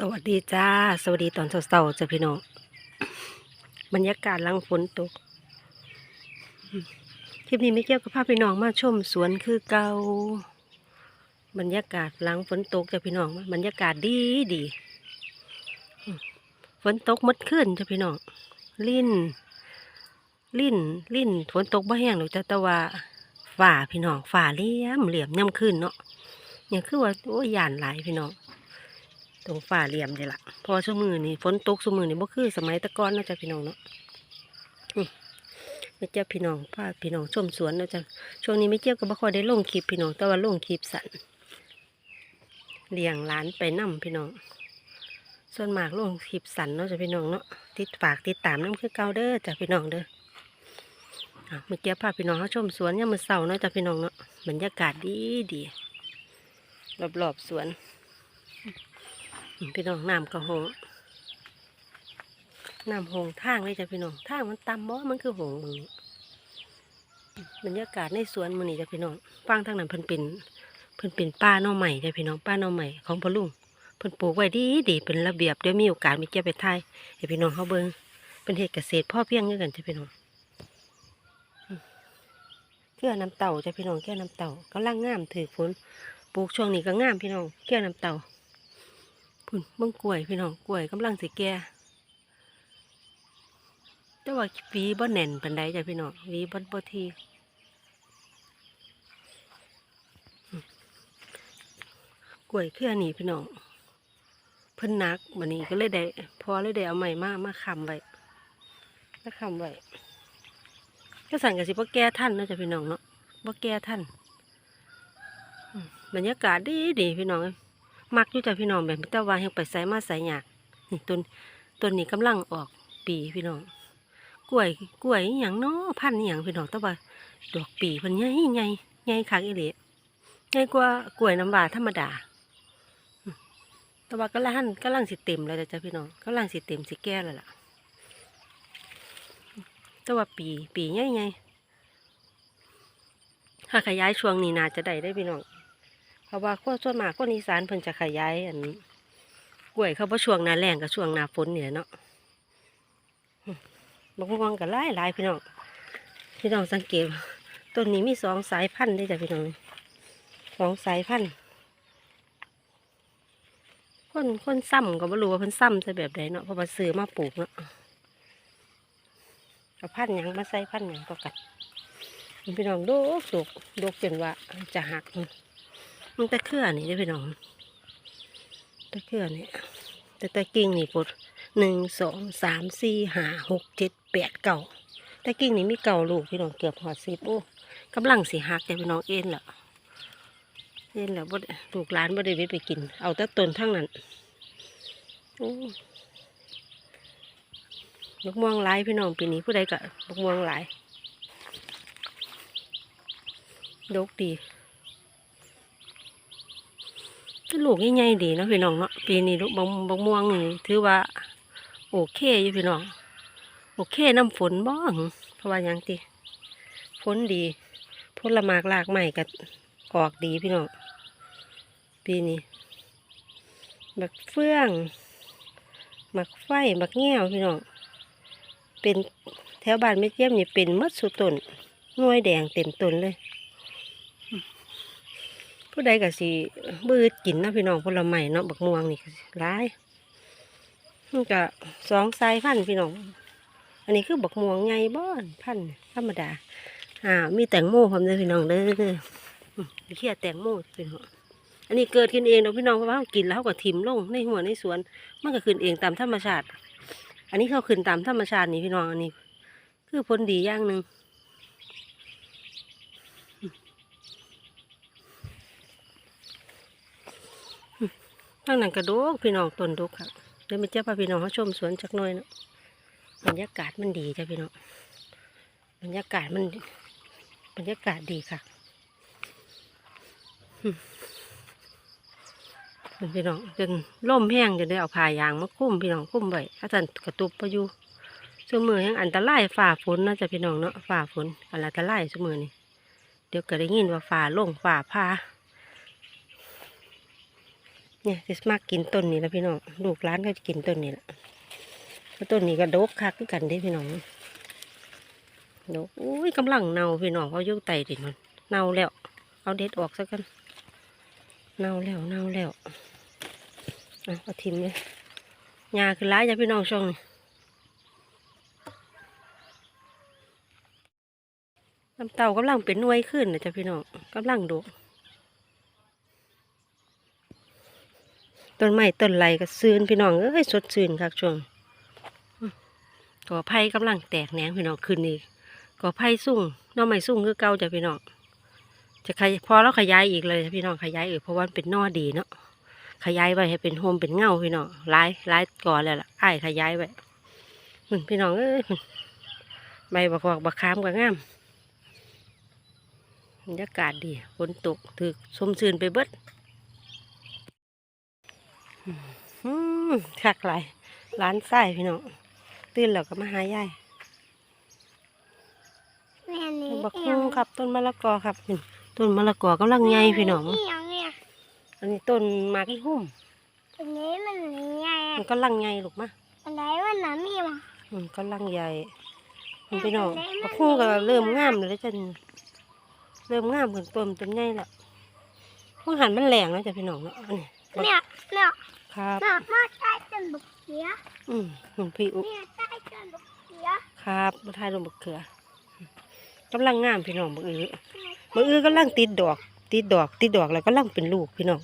สวัสดีจ้า สวัสดีตอนเช้าๆจ้ะพี่น้องบรรยากาศลังฝนตกคลิปนี้ไม่เกี่ยวกับภาพพี่น้องมาชมสวนคือเก่าบรรยากาศลังฝนตกจ้ะพี่น้องบรรยากาศดีดีฝนตกมดขึ้นจ้ะพี่น้องลิ่นลิ่นลิ่นฝนตกบ่แห้งหรอจะต่ว่าฝ่าพี่น้องฝ่าเลี่ยมเหลี่ยมย่ำขึ้นเนาะอย่างคือว่าโอ้ยย่านหลายพี่น้อง ตรงฝ่าเหลี่ยมเลยล่ะพอชั่วมือนี่ฝนตกชั่วมือนี่บ่คือ สมัยตะก้อนนะจ้ะพี่น้องเนาะอืมไม่เจ้าพี่น้องพาพี่น้องชมสวนนะจ้ะช่วงนี้ไม่เจ้าก็บ่ค่อยได้ลงคลิปพี่น้องแต่ว่าลงคลิปสั้นเลี้ยงหลานไปนํพี่น้อง ส่วนมากลงคลิปสั้นเนาะจ้ะพี่น้องเนาะติดฝากติดตามน้ำคือเก่าเด้อจ้ะพี่น้องเด้อเมื่อกี้พาพี่น้องเขาชมสวนยามมื้อเช้าเนาะจ้ะพี่น้องเนาะบรรยากาศดีดีรอบๆสวน พี่น้องน้ำกระหงน้ำหงทางเลยจ้ะพี่น้องทางมันตำบ่มันคือหงมึงนี้บรรยากาศในสวนมึงนี่จ้ะพี่น้องฟังทางนั้นเพิ่นเป็นเพิ่นเป็นป้าน้อใหม่จ้ะพี่น้องป้าน้อใหม่ของพ่อลุงเพิ่นปลูกไว้ดีดีเป็นระเบียบเดี๋ยวมีโอกาสมีเก็บไปถ่ายให้พี่น้องเขาเบิ่งเป็นเฮ็ดเกษตรพ่อเพียงคือกันจ้ะพี่น้องเกื้อน้ำเต่าจ้ะพี่น้องแก้วน้ำเต่ากำลังงามถือฝนปลูกช่วงนี้ก็งามพี่น้องแก้วน้ำเต่า พุ่นเบิ่งกล้วยพี่น้องกล้วยกำลังสิแก่แต่ว่าวีบ่แน่นปานใดจ้ะพี่น้องวีบ่บ่ทีกล้วยเครือนี่พี่น้องเพิ่นนักบัดนี้ก็เลยได้พอเลยได้เอาใหม่มามาคำไว้มาคำไว้ก็สั่นก็สิบ่แก่ทันนาะจ้ะพี่น้องเนาะบ่แก่ทันบรรยากาศดีดีพี่น้องเอ มักอยู่จ้ะพี่น้องแบบแต่ว่ายังไปใส่มาใส่หยากนี่ต้นต้นนี้กำลังออกปีพี่น้องกล้วยกล้วยอย่างเนาะพันธุ์อย่างพี่น้องแต่ว่าดอกปีเพิ่นใหญ่ใหญ่ใหญ่คักอีหลีใหญ่กว่ากล้วยน้ำว้าธรรมดาแต่ว่ากำลังกำลังสิเต็มแล้วจ้ะพี่น้องกำลังสิเต็มสิแก่แล้วล่ะแต่ว่าปีปีใหญ่ใหญ่ถ้าขยายช่วงนี้น่าจะได้ได้พี่น้อง ราะว่าคนส่วนมากคนอีสานเพิ่นจะขยายอันกล้วยเขาบ่ช่วงหน้าแล้งกับช่วงหน้าฝนเนี่แหละเนาะอืมบางวังก็หลายหลายพี่น้องพี่น้องสังเกตต้นนี้มีสองสายพันธุ์เด้จ้ะพี่น้องสองสายพันธุ์คนคนซ้ำก็บ่รู้ว่าเพิ่นซ้ำจะแบบใดเนาะเพราะว่าซื้อมาปลูกเนาะเอาพันธุ์หยังมาใส่พันธุ์หยังก็กัดพี่น้องโดกโดกโดกจนว่าจะหัก มันตะเคือนี่ได้พี่น้องตะเคือนี่แต่ตะกิ่งนี่ปดหนึ่งสองสามสี่ห้าหกเจ็ดแปดเก่าตะกิ่งนี่มีเก่าลูกพี่น้องเกือบหอดสิบโอ้กำลังสิหักแต่พี่น้องเอ็นและเอ็นและบ่ได้ลูกหลานบ่ได้ไปไปกิน เอาแต่ต้นทั้งนั้นโอ้บักม่วงหลายพี่น้องปีนี้ผู้ใดก็บักม่วงหลายดกดี ลูกใหญ่ๆดีเนาะพี่น้องเนาะปีนี้ลูกบางบางม่วงนี่ถือว่า โอเคอยู่พี่น้อง โอเคน้ำฝนบ้างเพราะว่ายังติฝนดีผลหมากลากใหม่ก็ออกดีพี่น้องปีนี้บักเฟื่องบักไฟบักแง่วพี่น้องเป็นแถวบ้านไม่เยี่ยมนี่เป็นหมดสุดต้นน่วยแดงเต็มต้นเลย ผู้ใดก็สิบืดกินนะพี่น้องผลไม้เนาะบักม่วงนี่ก็สิหลายมันก็สองสายพันธุ์พี่น้อง อันนี้คือบักม่วงใหญ่บ้อนพันธุ์ธรรมดาอ่ามีแตงโมพร้อมเลยพี่น้องเด้ออืมมีเขียแตงโมพี่น้องอันนี้เกิดขึ้นเองเนาะพี่น้องเพราะว่ากินแล้วเราก็ถิ่มลงในหัวในสวนมันก็ขึ้นเองตามธรรมชาติ อันนี้เขาขึ้นตามธรรมชาตินี่พี่น้องอันนี้ คือผลดีอย่างหนึ่ง ทางนั้นกระโดกพี่น้องต้นดกครับเดี๋ยวมาเจ้าพาพี่น้องเขาชมสวนจักหน่อยเนาะบรรยากาศมันดีจ้ะพี่น้องบรรยากาศมัน บรรยากาศดีค่ะพี่น้องจนล่มแห้งจนได้เอาผ้ายางมาคุ้มพี่น้องคุ้มไว้อาจารย์กระตุบพายุสมือยังอันตรายฝ่าฝนนะจ้ะพี่น้องเนาะฝ่าฝนอันตรายสมือนี่เดี๋ยวก็ได้ยินว่าฝ่าลงฝ่าพา เนี่ยจะมากกินต้นนี้แล้วพี่น้องลูกร้านก็จะกินต้นนี้แหละเพราะต้นนี้ก็ดกคักกันเด้พี่น้องดกอุ้ยกำลังเน่าพี่น้องเขายกไตดิมันเน่าแล้ว เอาเด็ดออกซะกันเน่าแล้วเน่าแล้วเอาเอาทิมเลยหญ้าคือร้ายจ้ะพี่น้องช่วงนี้น้ำเต่ากำลังเป็นน่วยขึ้นนะจ้ะพี่น้องกำลังดก ต้นไม้ต้นไรก็ซื่นพี่น้องเอ้ยสดซื่นครับช่วงก่อไผ่กำลังแตกแหนงพี่น้องขึ้นอีกก่อไผ่สูงน้อไม้สูงคือเก่าจ้ะพี่น้องจะขยพอแล้วขยายอีกเลยจ้ะพี่น้องขยายอีกเพราะว่าเป็นนอดีเนาะขยายไว้ให้เป็นโฮมเป็นเงาพี่น้องหลายหลายก่อนแล้วล่ะอ้ขยายไว้อืมพี่น้องเอ้ยใบบักบอกบักขามก็งามบรรยากาศดีฝนตกถือสมซื่นไปเบิด คักหลายร้านไส้พี่น้องตื่นแล้วก็มาหายายแม่นี้บักฮุ่งครับ ต้นมะละกอครับนี่ต้นมะละกอกำลังใหญ่พี่น้องนี่ยังเนี่ยอันนี้ต้นหมากอีหุ่มอันนี้มันใหญ่มันกำลังใหญ่ลูกมะอันไหนมันน้ำมีมาอืมกำลังใหญ่นี่พี่น้องบักฮุ่งก็เริ่มงามเลยจ้ะนี่เริ่มงามขึ้นต้นต้นใหญ่แล้วมันหันมันแรงแล้วจ้ะพี่น้องเนาะอันนี้เนี่ยเนี่ย ครับเนี่ยมาใต้จนบุกเขียอืมหลวงพี่อุเนี่ยใต้จนบุกเขียครับมาทายลงบักเขือกำลังงามพี่น้องบักอือมืออื้อกำลังติดดอก ติดดอกติดดอกแล้วก็ลังเป็นลูกพี่น้อง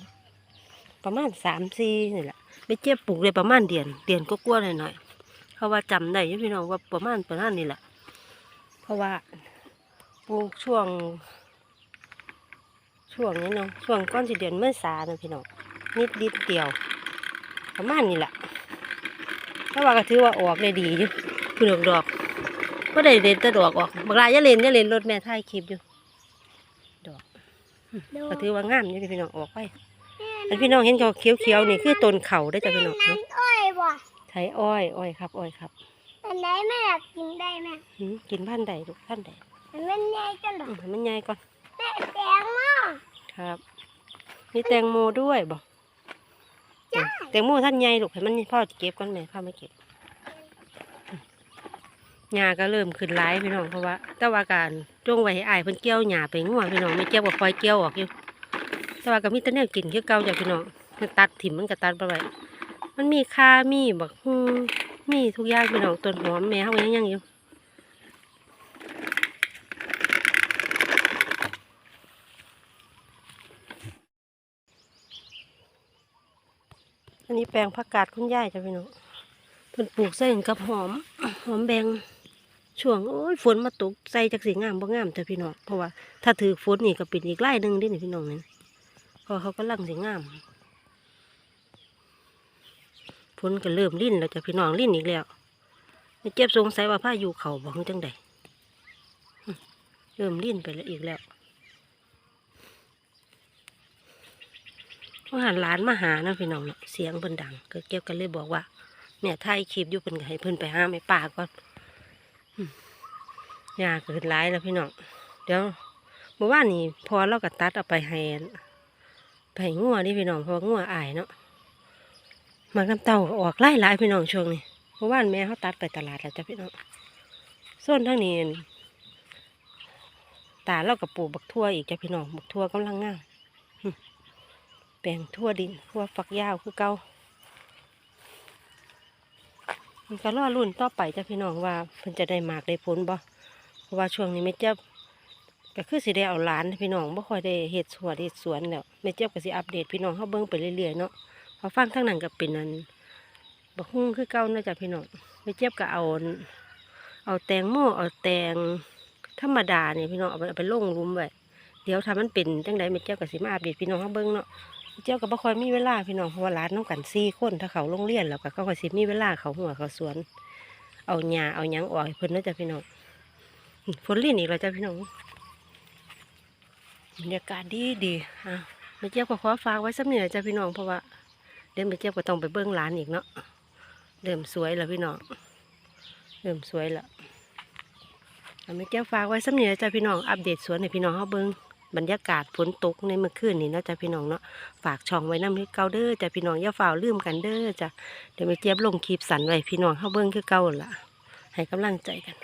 ประมาณสามสี่นี่แหละไม่เจ็บปลูกเลยประมาณเดือนเดือนก็กลัวหน่อยหน่อยๆเพราะว่าจำได้อยู่พี่น้องว่าประมาณประมาณนี่แหละ เพราะว่าปลูกช่วง ช่วงนี้เนาะช่วงก้อนสิเดือนเมื่อสานะพี่น้องนิดนิดเดียว ประมาณนี้แหละถ้าว่าก็ถือว่าออกได้ดีอยู่พี่ดอกดอกก็ได้เด่นแต่ดอกออกบางรายอยาเล่นอยาเล่นรถแม่ถ่ายคลิปอยู่ดูก็ถือว่างามอยู่ที่พี่น้องออกไปอันพี่น้องเห็นเขาเขียวๆนี่คือต้นเขาได้อจ้ะพี่น้องนั่เนาะนอ้อยบ่ใช้อ้อยอ้อยครับอ้อยครับอันไหนแม่อยากกินได้แม่หืมกินพันธุ์ใดลูกพันธุ์ใดมันไม่ใหญ่จังหรออืมให้มันใหญ่ก่อนแม่แตงโมครับ มีแตงโมด้วยบ่ แตงโมท่านใหญ่ลูกให้มันพ่อเก็บก่อนแม่พ่อไม่เก็บหญ้าก็เริ่มขึ้นร้ายพี่น้องเพราะว่าต่ว่าการจ้งไว้ให้อายเพิ่นเกี่ยวหญ้าไปงัวพี่น้องไม่เกี่ยวกับคอยเกี่ยวออกอยู่ต่ว่าก็มีแต่แนวกินคือเก่าจ้ะพี่น้องมันตัดถิ่มมันก็ตัดไปไว้มันมีคามีบักมีทุกอย่างพี่น้องต้นหอมแม่เฮายังยังอยู่ นนี้แปลงผักกาดคุณยายจ้ะพี่น้องเพิ่นปลูกใส่กับหอม หอมแบงช่วงโอ้ยฝนมาตกใส่จากสีงามบ่งามจ้ะพี่น้องเพราะว่าถ้าถือฝนนี่ก็เป็นอีกไร่หนึ่งเดินี่พี่น้องนี่เพอเขากำลังสีงามฝนก็เริ่มลิ่นแล้วจ้ะพี่น้องลิ่นอีกแล้วเจ็บสงสัยว่าผ้าอยู่เขาบอกจังใดเริ่มลิ่นไปแล้วอีกแล้ว ว่าหันหลานมาหานะพี่น้องเนาะเสียงเพิ่นดัง ก็เก็บกันเลยบอกว่าเนี่ยถ่ายคลิปอยู่เพิ่นก็ให้เพิ่นไปห้าแม่ป่าก่อนยาเกิดร้ายแล้วพี่น้องเดี๋ยวเมื่อวานนี้พอเราก็ตัดเอาไปให้ไปให้งัวนี่พี่น้องเพราะงัวอายเนาะหมากน้ำเต้าออกไล่หลายพี่น้องช่วงนี้เมื่อวานแม่เขาตัดไปตลาดแล้วจ้ะพี่น้องส่วนทั้งนี้ตาเรากับปลูกบักทั่วอีกจ้ะพี่น้องบักทั่วกำลังงาม แปลงทั่วดินทั่วฝักยาวคือเก่ามันก็รอรุ่นต่อไปจ้ะพี่น้องว่าเพิ่นจะได้หมากได้ผลบ่เพราะว่าช่วงนี้แม่เจ็บก็คือสิได้เอาหลานพี่น้องบ่ค่อยได้เฮ็ดสวนเฮ็ดสวนแล้วแม่เจ็บก็สิอัปเดตพี่น้องเฮาเบิ่งไปเรื่อยๆเนาะพอฟังทางนั้นก็เป็นอันบักฮุ่งคือเก่าเนาะจ้ะพี่น้องแม่เจ็บก็เอาเอาแตงโมเอาแตงธรรมดาเนี่ยพี่น้องเอาไปเอาไปลงหลุมไว้เดี๋ยวถ้ามันเป็นจังใดแม่เจ็บก็สิมาอัปเดตพี่น้องเฮาเบิ่งเนาะ เจ็บก็บ่คอยมีเวลาพี่น้องเพราะว่าหลานน้องกันสี่คนถ้าเขาโรงเรียนแล้วก็เขาก็สิมีเวลาเขาหัวเขาสวน เอาหญ้าเอาหยังออกให้เพิ่นเนาะจ้ะพี่น้องฝนลิ่นอีกแล้วจ้ะพี่น้องบรรยากาศดีดีอะแม่เจี๊ยบก็ขอฝากไว้สักหน่อยจ้ะพี่น้องเพราะว่าเดี๋ยวแม่เจี๊ยบก็ต้องไปเบิ้งร้านอีกเนาะเริ่มสวยแล้วพี่น้องเริ่มสวยแล้วอะแม่เจี๊ยบฝากไว้สักหน่อยจ้ะพี่น้องอัปเดตสวนให้พี่น้องเขาเบิ้ง บรรยากาศฝนตกในเมื่อคืนนี้เนาะจ้ะพี่น้องเนาะฝากช่องไว้นำให้เก่าเด้อจ้ะพี่น้องอย่าฝ่าลืมกันเด้อจ้ะเดี๋ยวแม่เจี๊ยบลงคลิปสันไว้พี่น้องเข้าเบิ่งคือเก่าละให้กำลังใจกัน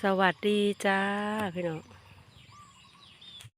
สวัสดีจ้าพี่น้อง